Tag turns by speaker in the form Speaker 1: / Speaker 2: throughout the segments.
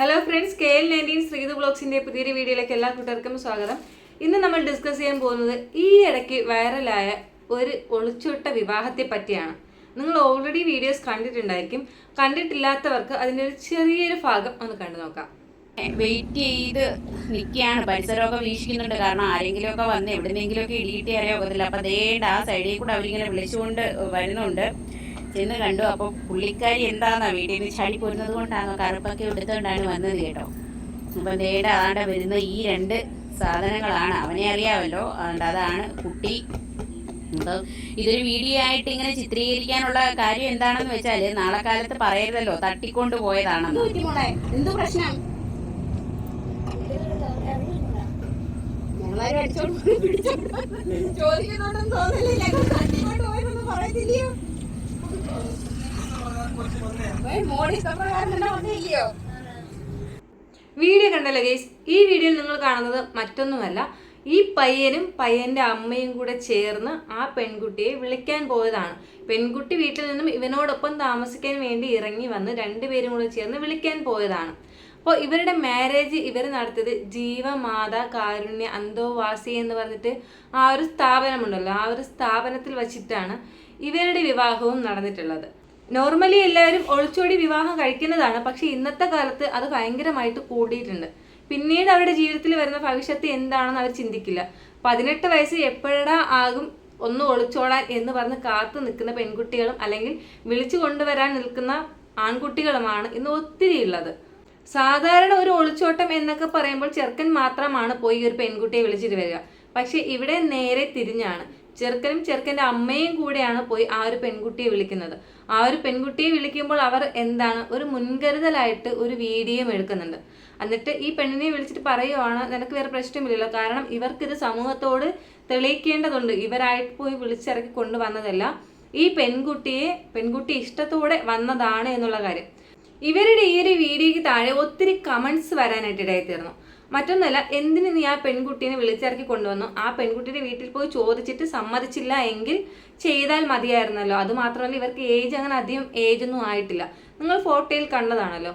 Speaker 1: Hello friends K L nineteen Sreethu ബ്ലോഗ്സിന്റെ പുതിയൊരു വീഡിയോയിലേക്ക് എല്ലാ കൂട്ടുകാർക്കും സ്വാഗതം. ഇന്ന് നമ്മൾ ഡിസ്കസ് ചെയ്യാൻ പോകുന്നത് ഈ ഇടയ്ക്ക് വൈറലായ ഒരു ഒളിച്ചോട്ട വിവാഹത്തെ പറ്റിയാണ്. നിങ്ങൾ ഓൾറെഡി വീഡിയോസ് കണ്ടിട്ടുണ്ടായിരിക്കും. കണ്ടിട്ടില്ലാത്തവർക്ക് അതിന്റെ ഒരു ചെറിയൊരു ഭാഗം ഒന്ന് കണ്ടു നോക്കാം.
Speaker 2: വെയിറ്റ് ചെയ്ത് നിൽക്കുകയാണ്. പരിസരമൊക്കെ വീക്ഷിക്കുന്നുണ്ട്. കാരണം ആരെങ്കിലും ഒക്കെ വന്ന് എവിടെന്നെങ്കിലും ഒക്കെ ഇടിയിട്ട് അറിയാൻ പോകത്തില്ല അപ്പൊ അതേണ്ട ആ സൈഡിൽ കൂടെ അവരിങ്ങനെ വിളിച്ചുകൊണ്ട് വരുന്നുണ്ട്. ചെന്ന് കണ്ടു. അപ്പൊ പുള്ളിക്കാരി എന്താന്നാ വീട്ടിൽ നിന്ന് ചാടി പോരുന്നത് കൊണ്ടാണ് കറുപ്പൊക്കെ എടുത്തുകൊണ്ടാണ് വന്നത് കേട്ടോ. അപ്പൊ നേടെ ആണ്ട വരുന്ന ഈ രണ്ട് സാധനങ്ങളാണ്. അവനെ അറിയാമല്ലോ. അതുകൊണ്ട് അതാണ് കുട്ടി. അപ്പൊ ഇതൊരു വീഡിയോ ആയിട്ട് ഇങ്ങനെ ചിത്രീകരിക്കാനുള്ള കാര്യം എന്താണെന്ന് വെച്ചാൽ നാളെ കാലത്ത് പറയരുതല്ലോ. തട്ടിക്കൊണ്ട് പോയതാണെന്ന്.
Speaker 3: എന്ത് പ്രശ്നം? തോന്നില്ല. ചോദിക്കുന്നോണ്ടൊന്നും തോന്നലില്ല. ഞങ്ങൾ തട്ടിക്കൊണ്ട് പോയെന്നൊന്നും പറയത്തില്ലയോ?
Speaker 1: വീഡിയോ കണ്ടല്ലോ ഗേസ് ഈ വീഡിയോയിൽ നിങ്ങൾ കാണുന്നത് മറ്റൊന്നുമല്ല ഈ പയ്യനും പയ്യന്റെ അമ്മയും കൂടെ ചേർന്ന് ആ പെൺകുട്ടിയെ വിളിക്കാൻ പോയതാണ്. പെൺകുട്ടി വീട്ടിൽ നിന്നും ഇവനോടൊപ്പം താമസിക്കാൻ വേണ്ടി ഇറങ്ങി വന്ന് രണ്ടുപേരും കൂടെ ചേർന്ന് വിളിക്കാൻ പോയതാണ്. അപ്പോൾ ഇവരുടെ മാരേജ് ഇവർ നടത്തിയത് ജീവമാത കാരുണ്യ അന്തോവാസി എന്ന് പറഞ്ഞിട്ട് ആ ഒരു സ്ഥാപനമുണ്ടല്ലോ. ആ ഒരു സ്ഥാപനത്തിൽ വച്ചിട്ടാണ് ഇവരുടെ വിവാഹവും നടന്നിട്ടുള്ളത്. നോർമലി എല്ലാവരും ഒളിച്ചോടി വിവാഹം കഴിക്കുന്നതാണ്. പക്ഷെ ഇന്നത്തെ കാലത്ത് അത് ഭയങ്കരമായിട്ട് കൂടിയിട്ടുണ്ട്. പിന്നീട് അവരുടെ ജീവിതത്തിൽ വരുന്ന ഭവിഷ്യത്ത് എന്താണെന്ന് അവർ ചിന്തിക്കില്ല. പതിനെട്ട് വയസ്സ് എപ്പോഴാ ആകും ഒന്ന് ഒളിച്ചോടാൻ എന്ന് പറഞ്ഞ് കാത്തു നിൽക്കുന്ന പെൺകുട്ടികളും അല്ലെങ്കിൽ വിളിച്ചു കൊണ്ടുവരാൻ നിൽക്കുന്ന ആൺകുട്ടികളുമാണ് ഇന്ന് ഒത്തിരി ഉള്ളത് സാധാരണ ഒരു ഒളിച്ചോട്ടം എന്നൊക്കെ പറയുമ്പോൾ ചെറുക്കൻ മാത്രമാണ് പോയി ഒരു പെൺകുട്ടിയെ വിളിച്ചിട്ട് വരിക. പക്ഷെ ഇവിടെ നേരെ തിരിഞ്ഞാണ്. ചെറുക്കനും ചെറുക്കന്റെ അമ്മയും കൂടെയാണ് പോയി ആ ഒരു പെൺകുട്ടിയെ വിളിക്കുന്നത്. ആ ഒരു പെൺകുട്ടിയെ വിളിക്കുമ്പോൾ അവർ എന്താണ്? ഒരു മുൻകരുതലായിട്ട് ഒരു വീഡിയോ എടുക്കുന്നുണ്ട്. എന്നിട്ട് ഈ പെണ്ണിനെ വിളിച്ചിട്ട് പറയുവാണ് നിനക്ക് വേറെ പ്രശ്നമില്ലല്ലോ. കാരണം ഇവർക്കിത് സമൂഹത്തോട് തെളിയിക്കേണ്ടതുണ്ട്. ഇവരായിട്ട് പോയി വിളിച്ചിറക്കി കൊണ്ടുവന്നതല്ല. ഈ പെൺകുട്ടിയെ പെൺകുട്ടി ഇഷ്ടത്തോടെ വന്നതാണ് എന്നുള്ള കാര്യം. ഇവരുടെ ഈ ഒരു വീഡിയോയ്ക്ക് താഴെ ഒത്തിരി കമൻസ് വരാനായിട്ട് ഇടയായിത്തീർന്നു മറ്റൊന്നല്ല എന്തിന് നീ ആ പെൺകുട്ടീനെ വിളിച്ചിറക്കി കൊണ്ടുവന്നു? ആ പെൺകുട്ടിയുടെ വീട്ടിൽ പോയി ചോദിച്ചിട്ട് സമ്മതിച്ചില്ല എങ്കിൽ ചെയ്താൽ മതിയായിരുന്നല്ലോ. അത് മാത്രമല്ല ഇവർക്ക് ഏജ് അങ്ങനെ അധികം ഏജ് ഒന്നും ആയിട്ടില്ല. നിങ്ങൾ ഫോട്ടോയിൽ കണ്ടതാണല്ലോ.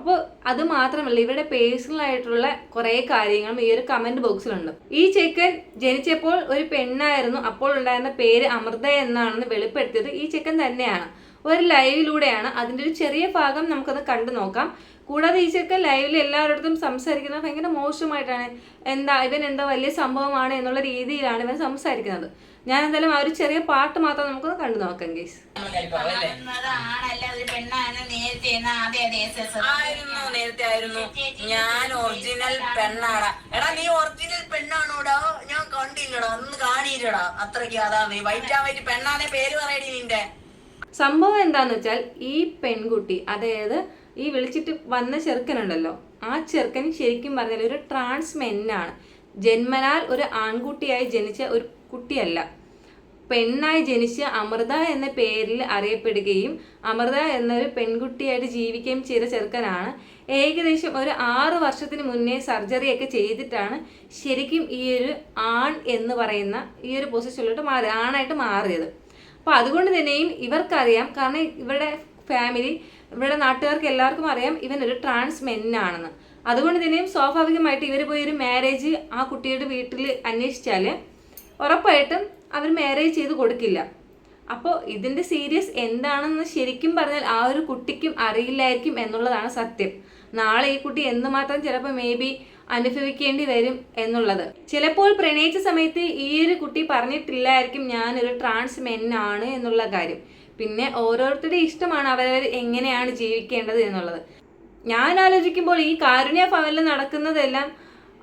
Speaker 1: അപ്പോൾ അത് മാത്രമല്ല ഇവരുടെ പേഴ്സണൽ ആയിട്ടുള്ള കുറേ കാര്യങ്ങളും ഈ ഒരു കമന്റ് ബോക്സിലുണ്ട് ഈ ചെക്കൻ ജനിച്ചപ്പോൾ ഒരു പെണ്ണായിരുന്നു. അപ്പോൾ ഉണ്ടായിരുന്ന പേര് അമൃത എന്നാണെന്ന് വെളിപ്പെടുത്തിയത് ഈ ചെക്കൻ തന്നെയാണ്. ഒരു ലൈവിലൂടെയാണ് അതിന്റെ ഒരു ചെറിയ ഭാഗം നമുക്കത് കണ്ടു നോക്കാം. കൂടാതെ ഈ ചെക്കൻ ലൈവിൽ എല്ലാവരുടെ സംസാരിക്കുന്നത് ഭയങ്കര മോശമായിട്ടാണ്. എന്താ ഇവൻ എന്താ വലിയ സംഭവമാണ് എന്നുള്ള രീതിയിലാണ് ഇവൻ സംസാരിക്കുന്നത്. ഞാൻ എന്തായാലും ആ ഒരു ചെറിയ പാട്ട് മാത്രം നമുക്ക് കണ്ടു നോക്കാം ഗേസ്
Speaker 4: ആയിരുന്നു നേരത്തെ ആയിരുന്നു. ഞാൻ ഒറിജിനൽ എടാ നീ ഒറിജിനൽ പെണ്ണാണോടാ? ഞാൻ കണ്ടില്ലടാ. അന്ന് കാണിയില്ലടാ. അത്രയ്ക്ക് അതാ നീ വൈറ്റ് ആ വൈറ്റ് പെണ്ണാന്നെ പേര് പറയടി നിന്റെ.
Speaker 1: സംഭവം എന്താന്ന് വെച്ചാൽ ഈ പെൺകുട്ടി അതായത് ഈ വിളിച്ചിട്ട് വന്ന ചെറുക്കനുണ്ടല്ലോ ആ ചെറുക്കൻ ശരിക്കും പറഞ്ഞാൽ ഒരു ട്രാൻസ് മെന്നാണ് ജന്മനാൽ ഒരു ആൺകുട്ടിയായി ജനിച്ച ഒരു കുട്ടിയല്ല. പെണ്ണായി ജനിച്ച് അമൃത എന്ന പേരിൽ അറിയപ്പെടുകയും അമൃത എന്നൊരു പെൺകുട്ടിയായിട്ട് ജീവിക്കുകയും ചെയ്ത ചെറുക്കനാണ്. ഏകദേശം ഒരു ആറ് വർഷത്തിന് മുന്നേ സർജറിയൊക്കെ ചെയ്തിട്ടാണ് ശരിക്കും ഈ ഒരു ആൺ എന്ന് പറയുന്ന ഈ ഒരു പൊസിഷനിലോട്ട് മാറി ആണായിട്ട് മാറിയത്. അപ്പോൾ അതുകൊണ്ട് തന്നെയും ഇവർക്കറിയാം. കാരണം ഇവരുടെ ഫാമിലി ഇവരുടെ നാട്ടുകാർക്ക് എല്ലാവർക്കും അറിയാം ഇവൻ ഒരു ട്രാൻസ് മെന്നാണെന്ന് അതുകൊണ്ട് തന്നെയും സ്വാഭാവികമായിട്ട് ഇവർ പോയി ഒരു മാരേജ് ആ കുട്ടിയുടെ വീട്ടിൽ അന്വേഷിച്ചാൽ ഉറപ്പായിട്ടും അവർ മാരേജ് ചെയ്ത് കൊടുക്കില്ല. അപ്പോൾ ഇതിന്റെ സീരിയസ് എന്താണെന്ന് ശരിക്കും പറഞ്ഞാൽ ആ ഒരു കുട്ടിക്കും അറിയില്ലായിരിക്കും എന്നുള്ളതാണ് സത്യം. നാളെ ഈ കുട്ടി എന്തുമാത്രം ചിലപ്പോൾ മേ ബി അനുഭവിക്കേണ്ടി വരും എന്നുള്ളത്. ചിലപ്പോൾ പ്രണയിച്ച സമയത്ത് ഈ ഒരു കുട്ടി പറഞ്ഞിട്ടില്ലായിരിക്കും ഞാനൊരു ട്രാൻസ് മെൻ ആണ് എന്നുള്ള കാര്യം. പിന്നെ ഓരോരുത്തരുടെ ഇഷ്ടമാണ് അവരവർ എങ്ങനെയാണ് ജീവിക്കേണ്ടത് എന്നുള്ളത്. ഞാൻ ആലോചിക്കുമ്പോൾ ഈ കാരുണ്യ ഭവനിൽ നടക്കുന്നതെല്ലാം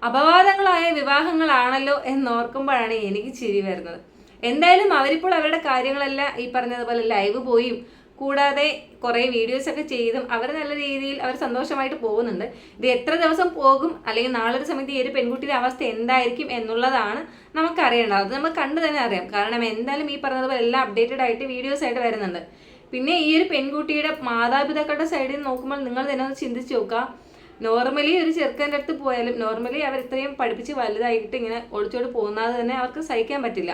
Speaker 1: അപവാദങ്ങളായ വിവാഹങ്ങളാണല്ലോ എന്നോർക്കുമ്പോഴാണ് എനിക്ക് ചിരി വരുന്നത്. എന്തായാലും അവരിപ്പോൾ അവരുടെ കാര്യങ്ങളെല്ലാം ഈ പറഞ്ഞതുപോലെ ലൈവ് പോയും. കൂടാതെ കുറേ വീഡിയോസ് ഒക്കെ ചെയ്തും അവർ നല്ല രീതിയിൽ അവർ സന്തോഷമായിട്ട് പോകുന്നുണ്ട്. ഇത് എത്ര ദിവസം പോകും? അല്ലെങ്കിൽ നാളെ ഒരു സമയത്ത് ഈ ഒരു പെൺകുട്ടിയുടെ അവസ്ഥ എന്തായിരിക്കും എന്നുള്ളതാണ് നമുക്കറിയേണ്ടത്. അത് നമ്മൾ കണ്ടു തന്നെ അറിയാം. കാരണം എന്തായാലും ഈ പറഞ്ഞതുപോലെ എല്ലാം അപ്ഡേറ്റഡ് ആയിട്ട് വീഡിയോസ് ആയിട്ട് വരുന്നുണ്ട്. പിന്നെ ഈ ഒരു പെൺകുട്ടിയുടെ മാതാപിതാക്കളുടെ സൈഡിൽ നിന്ന് നോക്കുമ്പോൾ നിങ്ങൾ തന്നെ ഒന്ന് ചിന്തിച്ച് നോക്കുക. നോർമലി ഒരു ചെറുക്കന്റെ അടുത്ത് പോയാലും നോർമലി അവർ ഇത്രയും പഠിപ്പിച്ച് വലുതായിട്ട് ഇങ്ങനെ ഒളിച്ചോട് പോകുന്നത് തന്നെ അവർക്ക് സഹിക്കാൻ പറ്റില്ല.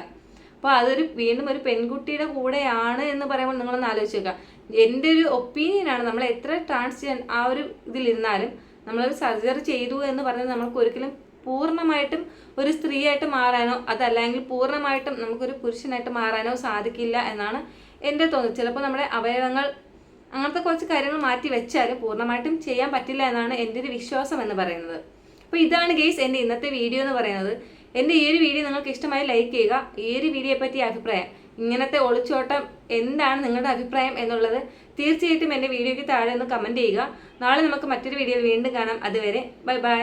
Speaker 1: അപ്പോൾ അതൊരു വീണ്ടും ഒരു പെൺകുട്ടിയുടെ കൂടെയാണ് എന്ന് പറയുമ്പോൾ നിങ്ങളൊന്ന് ആലോചിച്ച് നോക്കുക എന്റെ ഒരു ഒപ്പീനിയനാണ് നമ്മൾ എത്ര ട്രാൻസ്ജെൻ ആ ഒരു ഇതിലിരുന്നാലും നമ്മളൊരു സർജറി ചെയ്തു എന്ന് പറഞ്ഞാൽ നമുക്ക് ഒരിക്കലും പൂർണമായിട്ടും ഒരു സ്ത്രീയായിട്ട് മാറാനോ അതല്ലെങ്കിൽ പൂർണമായിട്ടും നമുക്കൊരു പുരുഷനായിട്ട് മാറാനോ സാധിക്കില്ല എന്നാണ് എന്റെ തോന്നുന്നത് ചിലപ്പോൾ നമ്മുടെ അവയവങ്ങൾ അങ്ങനത്തെ കുറച്ച് കാര്യങ്ങൾ മാറ്റി വെച്ചാൽ പൂർണമായിട്ടും ചെയ്യാൻ പറ്റില്ല എന്നാണ് എന്റെ ഒരു വിശ്വാസം എന്ന് പറയുന്നത്. അപ്പോൾ ഇതാണ് ഗെയ്സ് എന്റെ ഇന്നത്തെ വീഡിയോ എന്ന് പറയുന്നത്. എന്റെ ഈ ഒരു വീഡിയോ നിങ്ങൾക്ക് ഇഷ്ടമായി ലൈക്ക് ചെയ്യുക. ഈ ഒരു വീഡിയോയെ പറ്റിയ അഭിപ്രായം. ഇങ്ങനത്തെ ഒളിച്ചോട്ടം എന്താണ് നിങ്ങളുടെ അഭിപ്രായം എന്നുള്ളത് തീർച്ചയായിട്ടും എന്റെ വീഡിയോയ്ക്ക് താഴെ ഒന്ന് കമന്റ് ചെയ്യുക. നാളെ നമുക്ക് മറ്റൊരു വീഡിയോയിൽ വീണ്ടും കാണാം. അതുവരെ ബൈ ബൈ